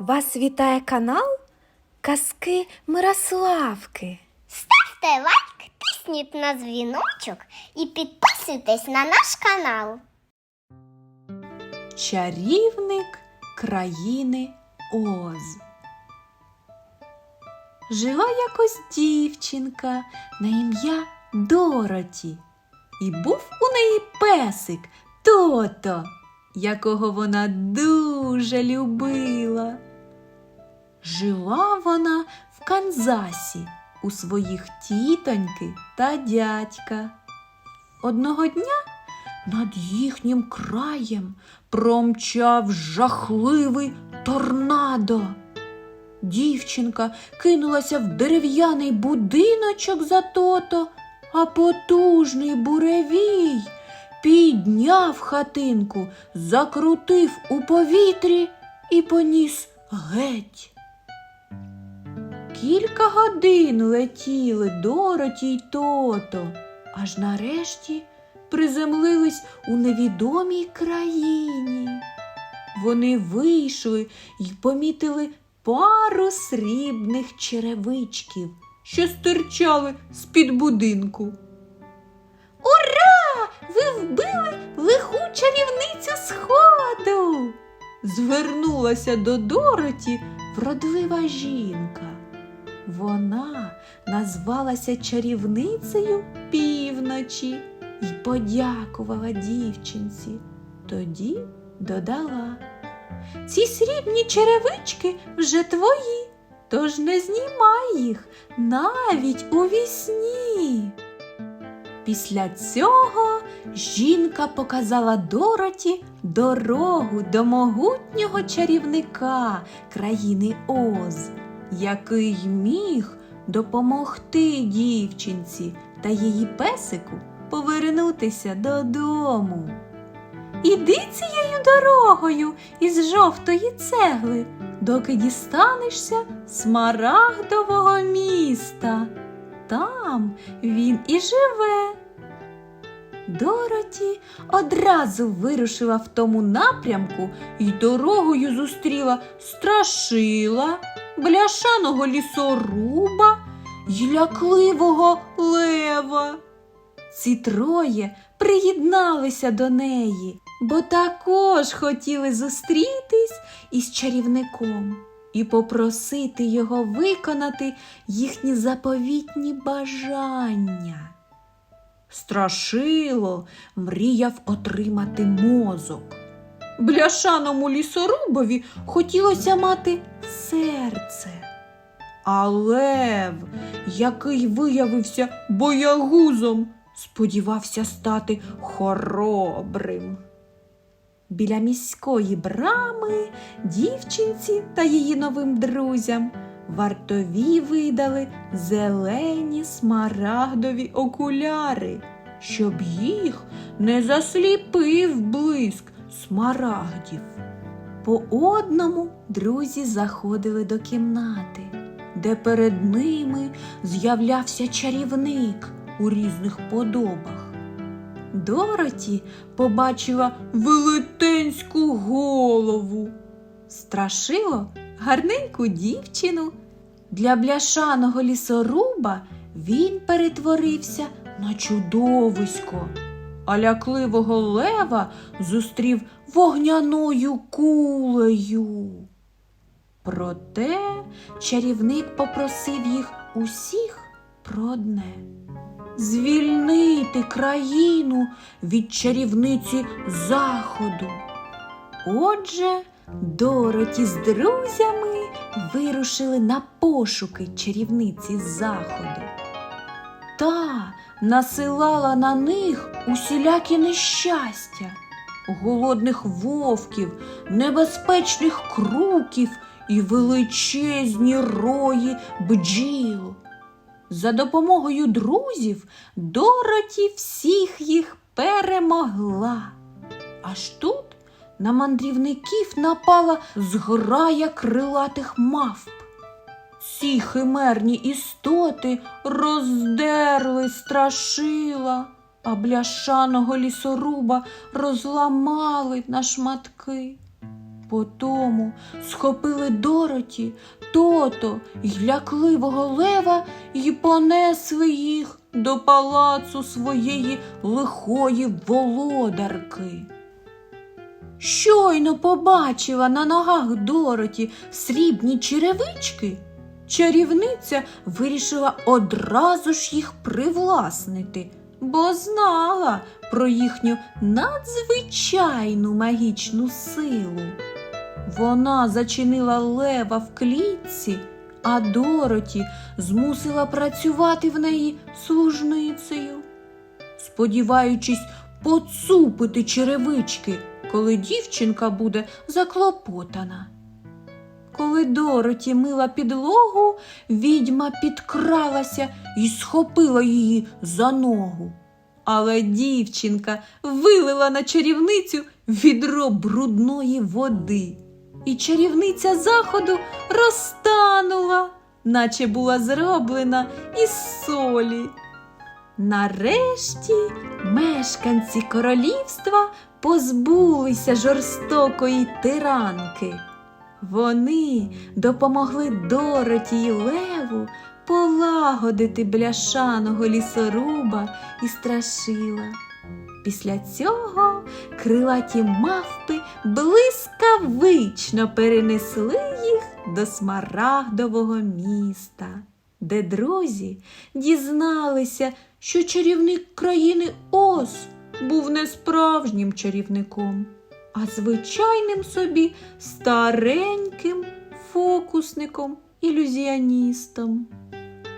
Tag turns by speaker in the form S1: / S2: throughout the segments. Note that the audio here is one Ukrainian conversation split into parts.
S1: Вас вітає канал Казки Мирославки.
S2: Ставте лайк, тисніть на дзвіночок і підписуйтесь на наш канал.
S1: Чарівник країни Оз. Жила якось дівчинка на ім'я Дороті. І був у неї песик Тото, якого вона дуже любила. Жила вона в Канзасі у своїх тітоньки та дядька. Одного дня над їхнім краєм промчав жахливий торнадо. Дівчинка кинулася в дерев'яний будиночок за тото, а потужний буревій підняв хатинку, закрутив у повітрі і поніс геть. Кілька годин летіли Дороті й тото, аж нарешті приземлились у невідомій країні. Вони вийшли й помітили пару срібних черевичків, що стирчали з-під будинку. Ура! Ви вбили лиху чарівницю сходу! Звернулася до Дороті вродлива жінка. Вона назвалася чарівницею півночі і подякувала дівчинці. Тоді додала. Ці срібні черевички вже твої, тож не знімай їх навіть у вісні. Після цього жінка показала Дороті дорогу до могутнього чарівника країни Оз, який міг допомогти дівчинці та її песику повернутися додому. Іди цією дорогою із жовтої цегли, доки дістанешся смарагдового міста. Там він і живе. Дороті одразу вирушила в тому напрямку і дорогою зустріла страшила, бляшаного лісоруба й лякливого лева. Ці троє приєдналися до неї, бо також хотіли зустрітись із чарівником і попросити його виконати їхні заповітні бажання. Страшило мріяв отримати мозок. Бляшаному лісорубові хотілося мати серце. А лев, який виявився боягузом, сподівався стати хоробрим. Біля міської брами дівчинці та її новим друзям вартові видали зелені смарагдові окуляри, щоб їх не засліпив блиск смарагдів. По одному друзі заходили до кімнати, де перед ними з'являвся чарівник у різних подобах. Дороті побачила велетенську голову. Страшило гарненьку дівчину. Для бляшаного лісоруба він перетворився на чудовисько, а лякливого лева зустрів вогняною кулею. Проте чарівник попросив їх усіх про одне звільнити країну від чарівниці заходу. Отже, Дороті з друзями вирушили на пошуки чарівниці заходу. Та насилала на них усілякі нещастя, голодних вовків, небезпечних круків і величезні рої бджіл. За допомогою друзів Дороті всіх їх перемогла. Аж тут на мандрівників напала зграя крилатих мавп. Ці химерні істоти роздерли страшила, а бляшаного лісоруба розламали на шматки. Потому схопили Дороті, тото й лякливого лева й понесли їх до палацу своєї лихої володарки. Щойно побачила на ногах Дороті срібні черевички, чарівниця вирішила одразу ж їх привласнити, бо знала про їхню надзвичайну магічну силу. Вона зачинила лева в клітці, а Дороті змусила працювати в неї служницею, сподіваючись поцупити черевички, коли дівчинка буде заклопотана. Коли Дороті мила підлогу, відьма підкралася і схопила її за ногу. Але дівчинка вилила на чарівницю відро брудної води, і чарівниця заходу розтанула, наче була зроблена із солі. Нарешті мешканці королівства позбулися жорстокої тиранки. Вони допомогли Дороті й Леву полагодити бляшаного лісоруба і страшила. Після цього крилаті мавпи блискавично перенесли їх до смарагдового міста, де друзі дізналися, що чарівник країни Оз був не справжнім чарівником, а звичайним собі стареньким фокусником, ілюзіоністом.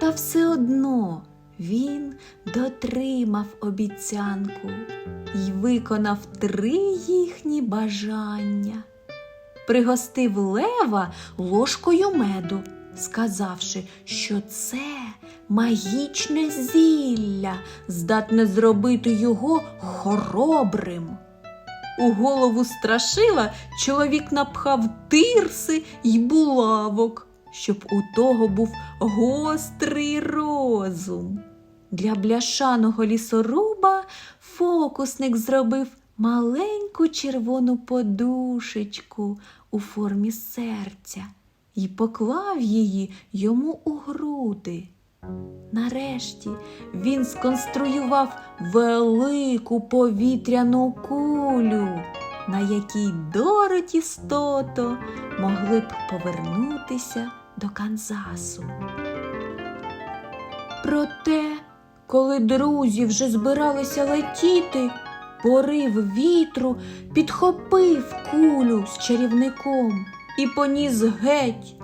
S1: Та все одно він дотримав обіцянку і виконав три їхні бажання. Пригостив лева ложкою меду, сказавши, що це магічне зілля, здатне зробити його хоробрим. У голову страшила чоловік напхав тирси й булавок, щоб у того був гострий розум. Для бляшаного лісоруба фокусник зробив маленьку червону подушечку у формі серця і поклав її йому у груди. Нарешті він сконструював велику повітряну кулю, на якій Дороті з Тото могли б повернутися до Канзасу. Проте, коли друзі вже збиралися летіти, порив вітру підхопив кулю з чарівником і поніс геть,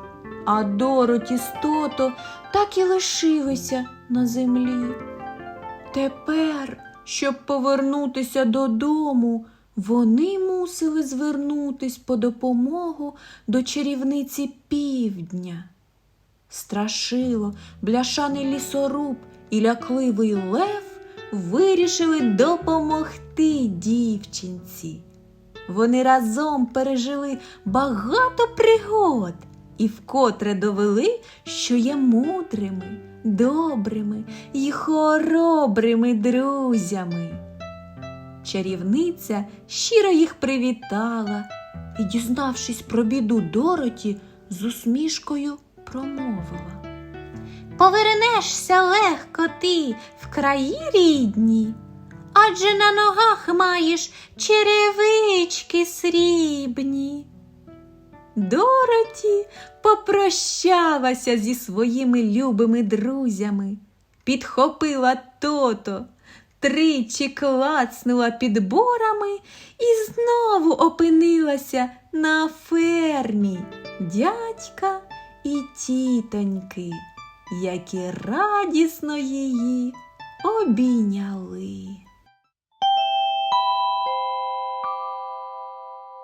S1: а Дороті з Тото так і лишилися на землі. Тепер, щоб повернутися додому, вони мусили звернутись по допомогу до чарівниці півдня. Страшило, бляшаний лісоруб і лякливий лев вирішили допомогти дівчинці. Вони разом пережили багато пригод і вкотре довели, що є мудрими, добрими і хоробрими друзями. Чарівниця щиро їх привітала і, дізнавшись про біду Дороті, з усмішкою промовила. Повернешся легко ти в краї рідні, адже на ногах маєш черевички срібні. Дороті попрощалася зі своїми любими друзями, підхопила тото, тричі клацнула підборами і знову опинилася на фермі дядька і тітоньки, які радісно її обійняли.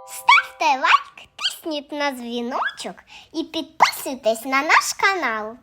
S2: Ставте лайк, тисніть на дзвіночок і підписуйтесь на наш канал.